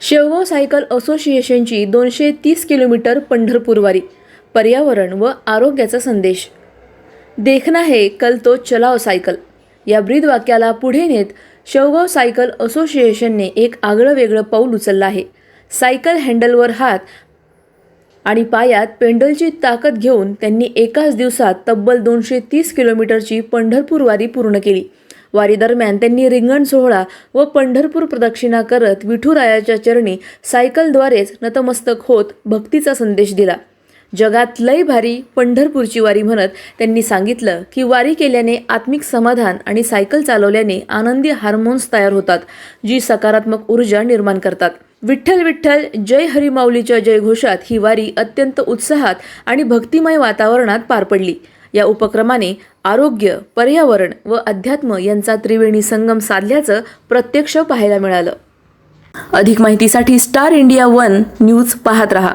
Shevgaon cycle असोसिएशनची दोनशे तीस किलोमीटर पंढरपूरवारी पर्यावरण व आरोग्याचा संदेश. देखना हे कल तो चलाव सायकल. या ब्रीद वाक्याला पुढे नेत शेवगाव सायकल असोसिएशनने एक आगळं वेगळं पाऊल उचललं आहे. सायकल हँडलवर हात आणि पायात पेंडलची ताकद घेऊन त्यांनी एकाच दिवसात तब्बल दोनशे तीस किलोमीटरची पंढरपूर वारी पूर्ण केली. वारीदरम्यान त्यांनी रिंगण सोहळा व पंढरपूर प्रदक्षिणा करत विठुरायाच्या चरणी सायकलद्वारेच नतमस्तक होत भक्तीचा संदेश दिला. जगात लय भारी पंढरपूरची वारी म्हणत त्यांनी सांगितलं की वारी केल्याने आत्मिक समाधान आणि सायकल चालवल्याने आनंदी हार्मोन्स तयार होतात जी सकारात्मक ऊर्जा निर्माण करतात. विठ्ठल विठ्ठल जय हरिमाऊलीच्या जयघोषात ही वारी अत्यंत उत्साहात आणि भक्तिमय वातावरणात पार पडली. या उपक्रमाने आरोग्य पर्यावरण व अध्यात्म यांचा त्रिवेणी संगम साधल्याचं प्रत्यक्ष पाहायला मिळालं. अधिक माहितीसाठी स्टार इंडिया वन न्यूज पाहत रहा.